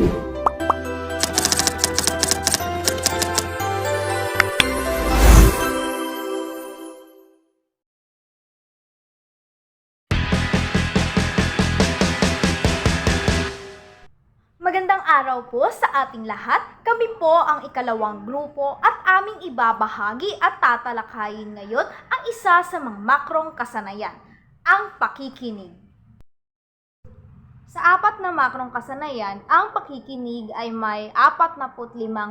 Magandang araw po sa ating lahat. Kami po ang ikalawang grupo at aming ibabahagi at tatalakayin ngayon ang isa sa mga makrong kasanayan, ang pakikinig. Sa apat na makrong kasanayan, ang pakikinig ay may 45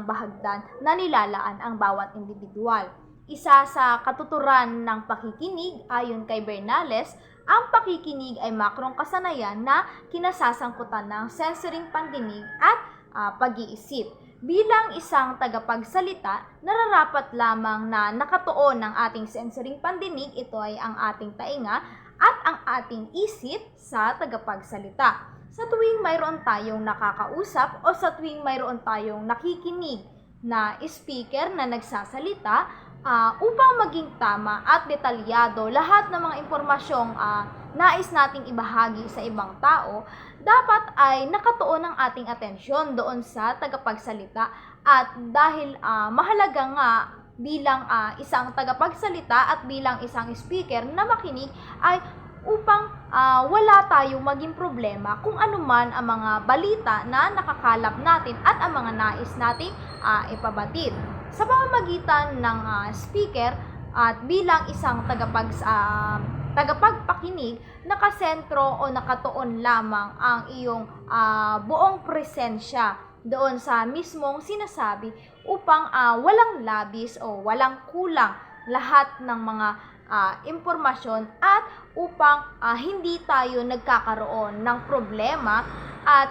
bahagdan na nilalaan ang bawat individual. Isa sa katuturan ng pakikinig ayon kay Bernales, ang pakikinig ay makrong kasanayan na kinasasangkutan ng sensoring pandinig at ah, pag-iisip. Bilang isang tagapagsalita, nararapat lamang na nakatuon ng ating sensoring pandinig, ito ay ang ating tainga, at ang ating isip sa tagapagsalita. Sa tuwing mayroon tayong nakakausap o sa tuwing mayroon tayong nakikinig na speaker na nagsasalita, ah, upang maging tama at detalyado lahat ng mga impormasyong ah, nais nating ibahagi sa ibang tao, dapat ay nakatuon ang ating atensyon doon sa tagapagsalita at dahil ah, mahalaga nga bilang ah, isang tagapagsalita at bilang isang speaker na makinig ay upang ah, wala tayong maging problema kung ano man ang mga balita na nakakalap natin at ang mga nais nating ah, ipabatid. Sa pamamagitan ng ah, speaker at bilang isang tagapag ah, tagapagpakinig, nakasentro o nakatuon lamang ang iyong ah, buong presensya doon sa mismong sinasabi upang ah, walang labis o walang kulang lahat ng mga ah, impormasyon at upang ah, hindi tayo nagkakaroon ng problema at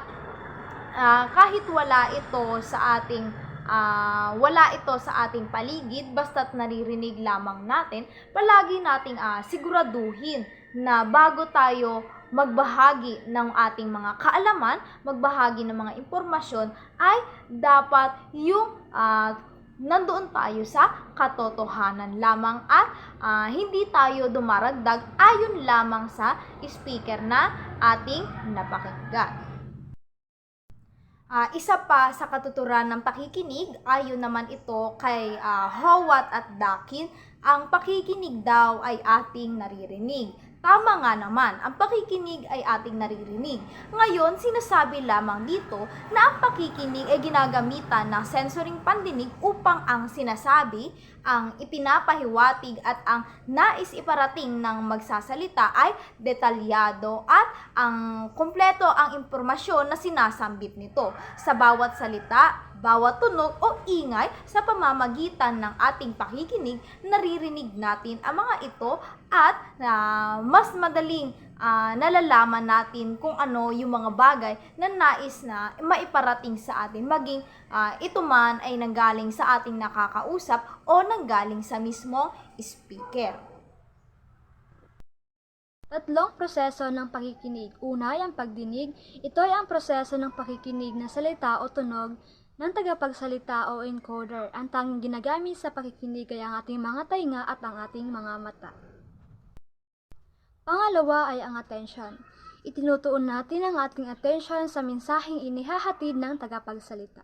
ah, kahit wala ito sa ating ah, wala ito sa ating paligid basta't naririnig lamang natin palagi nating ah, siguraduhin na bago tayo magbahagi ng ating mga kaalaman, magbahagi ng mga impormasyon ay dapat yung ah, nandoon tayo sa katotohanan lamang at ah, hindi tayo dumaragdag ayon lamang sa speaker na ating napakinggan. Ah, isa pa sa katuturan ng pakikinig, ayon naman ito kay ah, Howat at Dakin, ang pakikinig daw ay ating naririnig. Tama nga naman, ang pakikinig ay ating naririnig. Ngayon, sinasabi lamang dito na ang pakikinig ay ginagamitan ng sensoring pandinig upang ang sinasabi, ang ipinapahiwatig at ang nais iparating ng magsasalita ay detalyado at ang kumpleto ang impormasyon na sinasambit nito sa bawat salita, bawat tunog o ingay sa pamamagitan ng ating pakikinig, naririnig natin ang mga ito at ah, mas madaling ah, nalalaman natin kung ano yung mga bagay na nais na maiparating sa atin maging ah, ito man ay nanggaling sa ating nakakausap o nanggaling sa mismong speaker. Tatlong proseso ng pakikinig. Una ay ang pagdinig. Ito ay ang proseso ng pakikinig na salita o tunog ng tagapagsalita o encoder. Ang tanging ginagamit sa pakikinig ay ang ating mga tainga at ang ating mga mata. Pangalawa ay ang attention. Itinutuon natin ang ating attention sa mensaheng inihahatid ng tagapagsalita.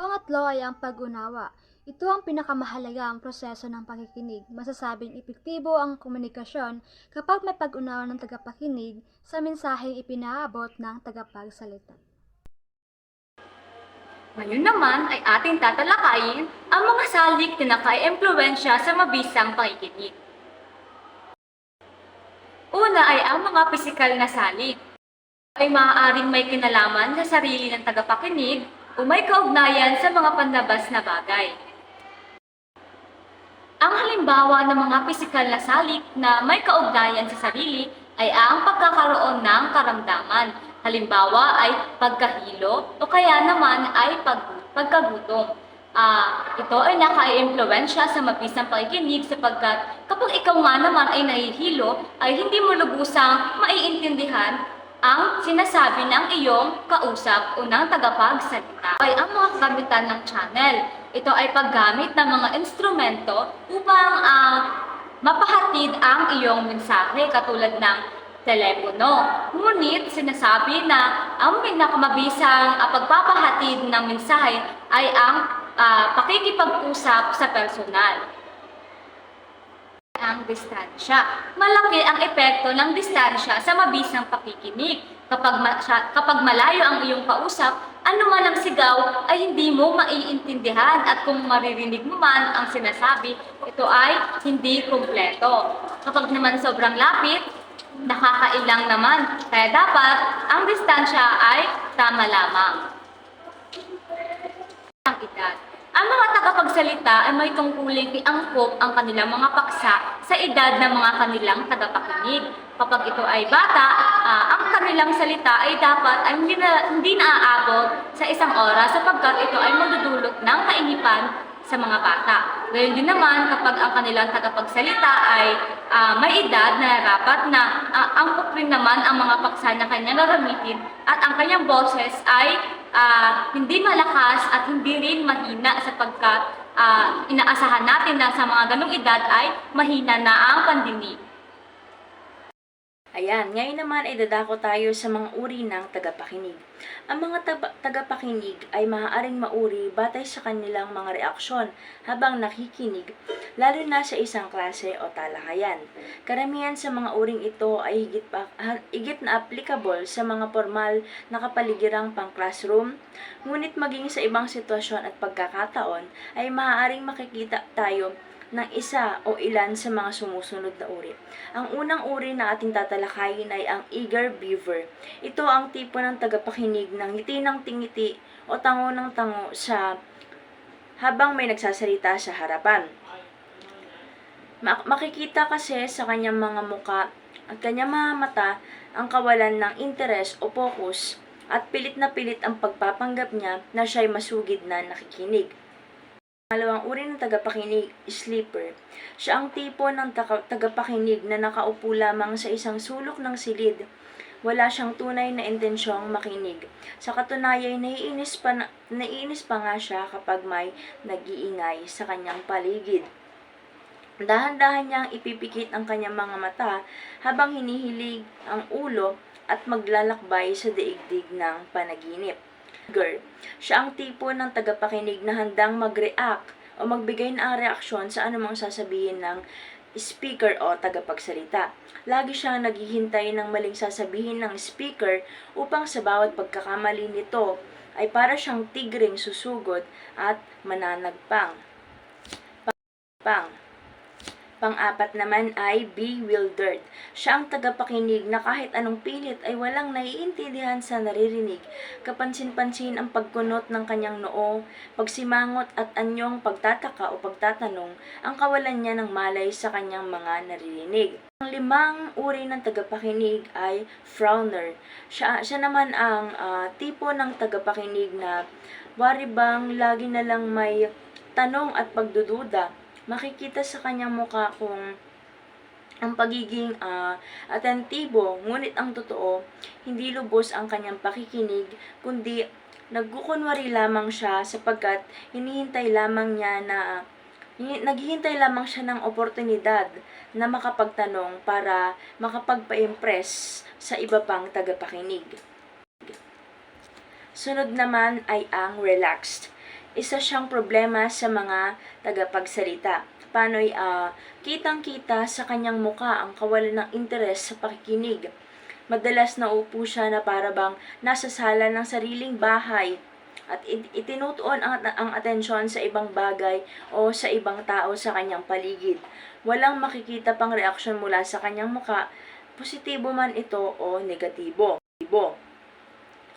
Pangatlo ay ang pag-unawa. Ito ang pinakamahalagang proseso ng pakikinig. Masasabing epektibo ang komunikasyon kapag may pag-unawa ng tagapakinig sa mensaheng ipinaabot ng tagapagsalita. Ngayon naman ay ating tatalakayin ang mga salik na naka-impluensya sa mabisang pakikinig. Una ay ang mga pisikal na salik ay maaaring may kinalaman sa sarili ng tagapakinig o may kaugnayan sa mga panlabas na bagay. Ang halimbawa ng mga pisikal na salik na may kaugnayan sa sarili ay ang pagkakaroon ng karamdaman. Halimbawa ay pagkahilo o kaya naman ay pag, pagkagutom. Ah, ito ay naka-impluensya sa mabisang pakikinig sapagkat kapag ikaw nga naman ay nahihilo, ay hindi mo lubusang maiintindihan ang sinasabi ng iyong kausap o ng tagapagsalita. Ay ang mga kagamitan ng channel. Ito ay paggamit ng mga instrumento upang ah, mapahatid ang iyong mensahe katulad ng telepono. Ngunit sinasabi na ang pinakamabisang uh, pagpapahatid ng mensahe ay ang ah, pakikipag-usap sa personal ang distansya. Malaki ang epekto ng distansya sa mabisang pakikinig. Kapag, ma- kapag malayo ang iyong kausap, ano man ang sigaw ay hindi mo maiintindihan at kung maririnig mo man ang sinasabi, ito ay hindi kumpleto. Kapag naman sobrang lapit, nakakailang naman. Kaya dapat ang distansya ay tama lamang ang edad. Ang mga tagapagsalita ay may tungkuling iangkop ang kanilang mga paksa sa edad ng mga kanilang tagapakinig. Kapag ito ay bata, ah, ang kanilang salita ay dapat ay hindi, na, hindi naaabot sa isang oras sapagkat ito ay magdudulot ng kainipan sa mga bata. Gayun din naman kapag ang kanilang tagapagsalita ay ah, may edad na dapat na uh, angkop rin naman ang mga paksa na kanya gagamitin at ang kanyang boses ay ah, hindi malakas at hindi rin mahina sapagkat ah, inaasahan natin na sa mga ganong edad ay mahina na ang pandinig. Ayan, ngayon naman ay dadako tayo sa mga uri ng tagapakinig. Ang mga tagapakinig ay maaaring mauri batay sa kanilang mga reaksyon habang nakikinig, lalo na sa isang klase o talakayan. Karamihan sa mga uring ito ay higit, pa, higit na applicable sa mga formal na kapaligirang pang-classroom, ngunit maging sa ibang sitwasyon at pagkakataon ay maaaring makikita tayo ng isa o ilan sa mga sumusunod na uri. Ang unang uri na ating tatalakayin ay ang eager beaver. Ito ang tipo ng tagapakinig ng ngiti ng tingiti o tango ng tango sa habang may nagsasalita sa harapan. Ma- makikita kasi sa kanyang mga muka at kanyang mga mata ang kawalan ng interes o focus at pilit na pilit ang pagpapanggap niya na siya'y masugid na nakikinig. Pangalawang uri ng tagapakinig, sleeper. Siya ang tipo ng tagapakinig na nakaupo lamang sa isang sulok ng silid. Wala siyang tunay na intensyong makinig. Sa katunayan, naiinis pa, na, naiinis pa nga siya kapag may nag-iingay sa kanyang paligid. Dahan-dahan niyang ipipikit ang kanyang mga mata habang hinihilig ang ulo at maglalakbay sa daigdig ng panaginip. Girl, siya ang tipo ng tagapakinig na handang mag-react o magbigay ng reaksyon sa anumang sasabihin ng speaker o tagapagsalita. Lagi siyang naghihintay ng maling sasabihin ng speaker upang sa bawat pagkakamali nito ay para siyang tigring susugod at mananagpang. Pang. Pang-apat naman ay bewildered. Siya ang tagapakinig na kahit anong pilit ay walang naiintindihan sa naririnig. Kapansin-pansin ang pagkunot ng kanyang noo, pagsimangot at anyong pagtataka o pagtatanong ang kawalan niya ng malay sa kanyang mga naririnig. Ang limang uri ng tagapakinig ay frowner. Siya, siya naman ang ah, tipo ng tagapakinig na wari bang lagi na lang may tanong at pagdududa makikita sa kanyang mukha kung ang pagiging ah, atentibo, ngunit ang totoo, hindi lubos ang kanyang pakikinig, kundi nagkukunwari lamang siya sapagkat hinihintay lamang niya na naghihintay lamang siya ng oportunidad na makapagtanong para makapagpa-impress sa iba pang tagapakinig. Sunod naman ay ang relaxed. Isa siyang problema sa mga tagapagsalita. Pano'y ah, kitang-kita sa kanyang muka ang kawalan ng interes sa pakikinig. Madalas naupo siya na para bang nasa sala ng sariling bahay at it- itinutuon ang, ang atensyon sa ibang bagay o sa ibang tao sa kanyang paligid. Walang makikita pang reaksyon mula sa kanyang muka, positibo man ito o negatibo.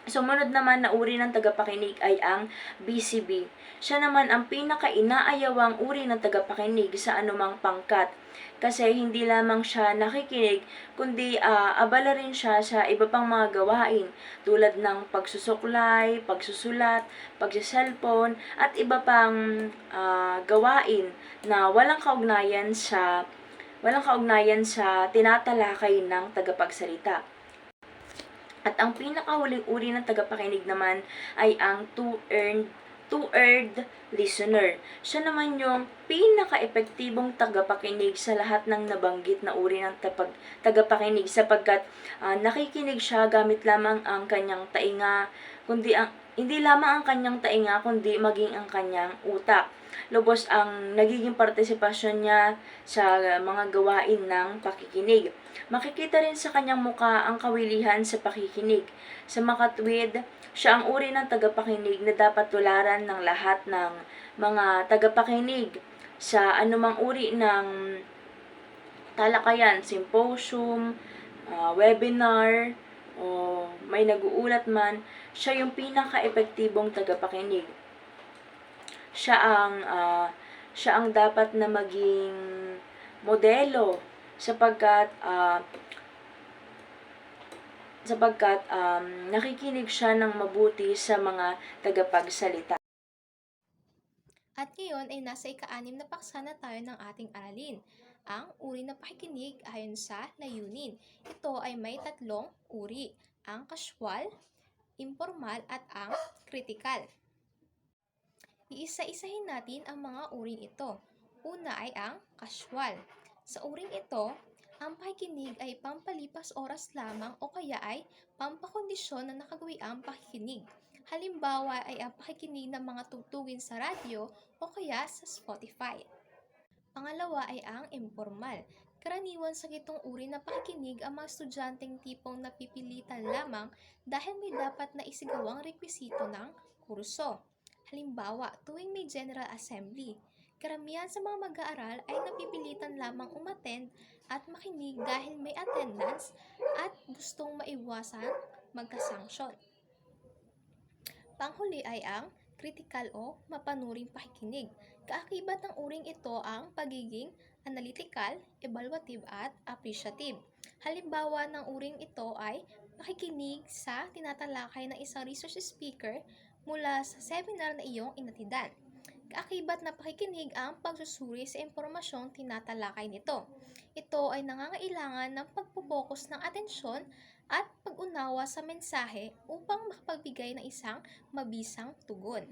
Sumunod naman na uri ng tagapakinig ay ang BCB. Siya naman ang pinaka-inaayawang uri ng tagapakinig sa anumang pangkat. Kasi hindi lamang siya nakikinig, kundi ah, abala rin siya sa iba pang mga gawain tulad ng pagsusuklay, pagsusulat, pagsiselfone, at iba pang ah, gawain na walang kaugnayan sa walang kaugnayan sa tinatalakay ng tagapagsalita. At ang pinakahuling uri ng tagapakinig naman ay ang to earn two-eared listener. Siya naman yung pinaka-epektibong tagapakinig sa lahat ng nabanggit na uri ng tapag, tagapakinig sapagkat ah, nakikinig siya gamit lamang ang kanyang tainga, kundi ang hindi lamang ang kanyang tainga kundi maging ang kanyang utak. Lubos ang nagiging partisipasyon niya sa mga gawain ng pakikinig. Makikita rin sa kanyang muka ang kawilihan sa pakikinig. Sa makatwid, siya ang uri ng tagapakinig na dapat tularan ng lahat ng mga tagapakinig sa anumang uri ng talakayan, symposium, ah, webinar, o may nag-uulat man, siya yung pinaka-epektibong tagapakinig. Siya ang ah, siya ang dapat na maging modelo sapagkat ah, sapagkat um, nakikinig siya ng mabuti sa mga tagapagsalita. At ngayon ay nasa ika-anim na paksa na tayo ng ating aralin. Ang uri ng pakikinig ayon sa layunin. Ito ay may tatlong uri. Ang casual, informal at ang critical. Iisa-isahin natin ang mga uring ito. Una ay ang casual. Sa uring ito, ang pakikinig ay pampalipas oras lamang o kaya ay pampakondisyon na nakagawiang pakikinig. Halimbawa ay ang pakikinig ng mga tugtugin sa radyo o kaya sa Spotify. Pangalawa ay ang informal. Karaniwan sa gitong uri ng pakikinig ang mga estudyanteng tipong napipilitan lamang dahil may dapat na isigawang rekwisito ng kurso. Halimbawa, tuwing may General Assembly, karamihan sa mga mag-aaral ay napipilitan lamang umattend at makinig dahil may attendance at gustong maiwasan magkasanksyon. Panghuli ay ang critical o mapanuring pakikinig. Kaakibat ng uring ito ang pagiging analytical, evaluative at appreciative. Halimbawa ng uring ito ay pakikinig sa tinatalakay ng isang research speaker mula sa seminar na iyong inatidan. Kaakibat na pakikinig ang pagsusuri sa impormasyong tinatalakay nito. Ito ay nangangailangan ng pagpupokus ng atensyon at pag-unawa sa mensahe upang makapagbigay ng isang mabisang tugon.